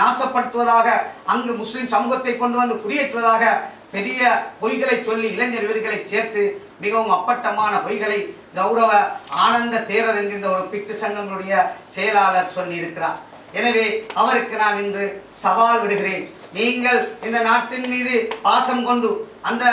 நாசப்படுத்துவதாக அங்கு முஸ்லிம் சமூகத்தை கொண்டு வந்து குடியேற்றுவதாக பெரிய பொய்களை சொல்லி இளைஞர் வீர்களை சேர்த்து மிகவும் அப்பட்டமான பொய்களை கௌரவ ஆனந்த தேரர் என்கின்ற ஒரு பிக்கு சங்கங்களுடைய செயலாளர் சொல்லியிருக்கிறார். எனவே அவருக்கு நான் இன்று சவால் விடுகிறேன். நீங்கள் இந்த நாட்டின் மீது பாசம் கொண்டு அந்த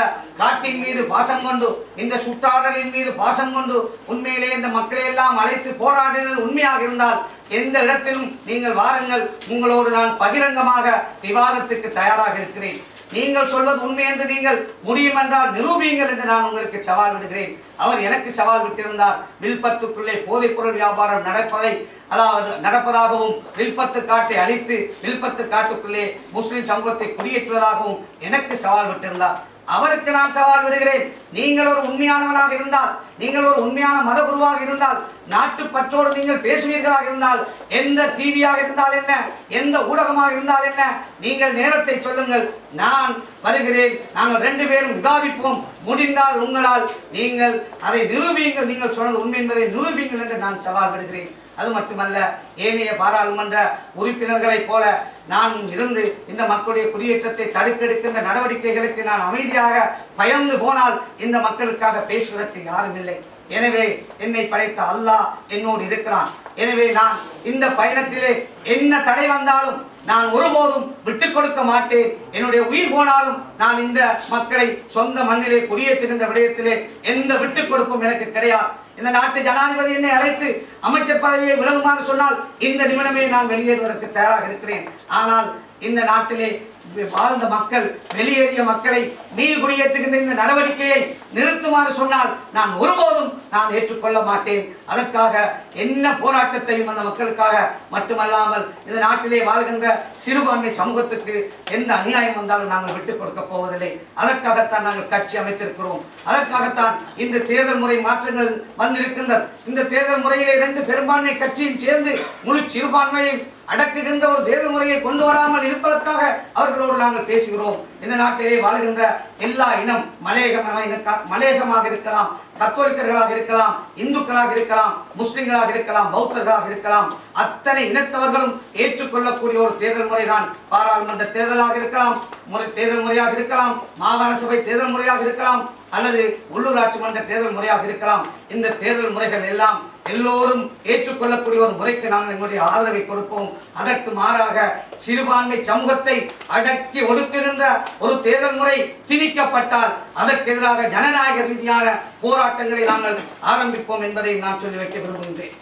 காட்டின் மீது பாசம் கொண்டு இந்த சுற்றாடலின் மீது பாசம் கொண்டு உண்மையிலே இந்த மக்களை எல்லாம் அழைத்து போராடினது உண்மையாக இருந்தால் எந்த இடத்திலும் நீங்கள் வாருங்கள். உங்களோடு நான் பகிரங்கமாக விவாதத்துக்கு தயாராக இருக்கிறேன். நீங்கள் சொல்வது உண்மை என்று நீங்கள் முடியும் என்றால் நிரூபியுங்கள் என்று நான் உங்களுக்கு சவால் விடுகிறேன். அவர் எனக்கு சவால் விட்டிருந்தார். வில்பத்துக்குள்ளே போதைப் பொருள் வியாபாரம் நடப்பதை அதாவது நடப்பதாகவும் வில்பத்து காட்டை அழித்து வில்பத்து காட்டுக்குள்ளே முஸ்லிம் சமூகத்தை குடியேற்றுவதாகவும் எனக்கு சவால் விட்டிருந்தார். அவருக்கு நான் சவால் விடுகிறேன். நீங்கள் ஒரு உண்மையானவனாக இருந்தால் நீங்கள் ஒரு உண்மையான மத குருவாக இருந்தால் நாட்டு பற்றோடு நீங்கள் பேசுவீர்களாக இருந்தால் எந்த டிவியாக இருந்தால் என்ன? எந்த ஊடகமாக இருந்தால் என்ன? நீங்கள் நேரத்தை சொல்லுங்கள். நான் வருகிறேன். நாங்கள் ரெண்டு பேரும் விவாதிப்போம். முடிந்தால் உங்களால் நீங்கள் அதை நிரூபியுங்கள். நீங்கள் சொன்னது உண்மை என்பதை நிரூபியுங்கள் என்று நான் சவால் விடுகிறேன். அது மட்டுமல்ல ஏனைய பாராளுமன்ற உறுப்பினர்களைப் போல நான் இருந்து இந்த மக்களுடைய குடியேற்றத்தை தடுக்கெடுக்கின்ற நடவடிக்கைகளுக்கு நான் அமைதியாக பயந்து போனால் இந்த மக்களுக்காக பேசுவதற்கு யாரும் இல்லை. எனவே என்னை படைத்த அல்லாஹ் என்னோடு இருக்கிறான். எனவே நான் இந்த பயணத்திலே என்ன தடை வந்தாலும் நான் ஒருபோதும் விட்டுக் கொடுக்க மாட்டேன். என்னுடைய உயிர் போனாலும் நான் இந்த மக்களை சொந்த மண்ணிலே குடியேற்றுகின்ற விடயத்திலே எந்த விட்டுக் கொடுப்பும் எனக்கு கிடையாது. இந்த நாட்டு ஜனாதிபதி என்னை அழைத்து அமைச்சர் பதவியை விலகுமாறு சொன்னால் இந்த நிமிடமே நான் வெளியேறுவதற்கு தயாராக இருக்கிறேன். ஆனால் இந்த நாட்டிலே வாழ்ந்த மக்கள் வெளியேறிய மக்களை மீள் குடியேற்றுகின்ற இந்த நடவடிக்கையை நிறுத்துமாறு சொன்னால் நான் ஒருபோதும் நான் ஏற்றுக்கொள்ள மாட்டேன். அதற்காக என்ன போராட்டத்தையும் அந்த மக்களுக்காக மட்டுமல்லாமல் இந்த நாட்டிலே வாழ்கின்ற சிறுபான்மை சமூகத்துக்கு எந்த அநியாயம் வந்தாலும் நாங்கள் விட்டுக் கொடுக்க போவதில்லை. அதற்காகத்தான் நாங்கள் கட்சி அமைத்திருக்கிறோம். அதற்காகத்தான் இந்த தேர்தல் முறை மாற்றங்கள் வந்திருக்கின்ற இந்த தேர்தல் முறையிலே இரண்டு பெரும்பான்மை கட்சியும் சேர்ந்து முழு சிறுபான்மையை அடக்குகின்ற ஒரு தேர்தல் முறையை கொண்டு வராமல் இருப்பதற்காக அவர்களோடு நாங்கள் பேசுகிறோம். இந்த நாட்டிலே வாழ்கின்ற எல்லா இனம் மலையகமாக இருக்க- மலையகமாக இருக்கலாம் கத்தோலிக்கர்களாக இருக்கலாம் இந்துக்களாக இருக்கலாம் முஸ்லிம்களாக இருக்கலாம் பௌத்தர்களாக இருக்கலாம். அத்தனை இனத்தவர்களும் ஏற்றுக்கொள்ளக்கூடிய ஒரு தேர்தல் முறைதான் பாராளுமன்ற தேர்தலாக இருக்கலாம் முறை தேர்தல் முறையாக இருக்கலாம் மாகாண சபை தேர்தல் முறையாக இருக்கலாம் அல்லது உள்ளூராட்சி மன்ற தேர்தல் முறையாக இருக்கலாம். இந்த தேர்தல் முறைகள் எல்லாம் எல்லோரும் ஏற்றுக்கொள்ளக்கூடிய ஒரு முறைக்கு நாங்கள் எங்களுடைய ஆதரவை கொடுப்போம். அதற்கு மாறாக சிறுபான்மை சமூகத்தை அடக்கி ஒடுக்குகின்ற ஒரு தேர்தல் முறை திணி திணிக்கப்பட்டால் அதற்கு எதிராக ஜனநாயக ரீதியான போராட்டங்களை நாங்கள் ஆரம்பிப்போம் என்பதை நான் சொல்லி வைக்க விரும்புகின்றேன்.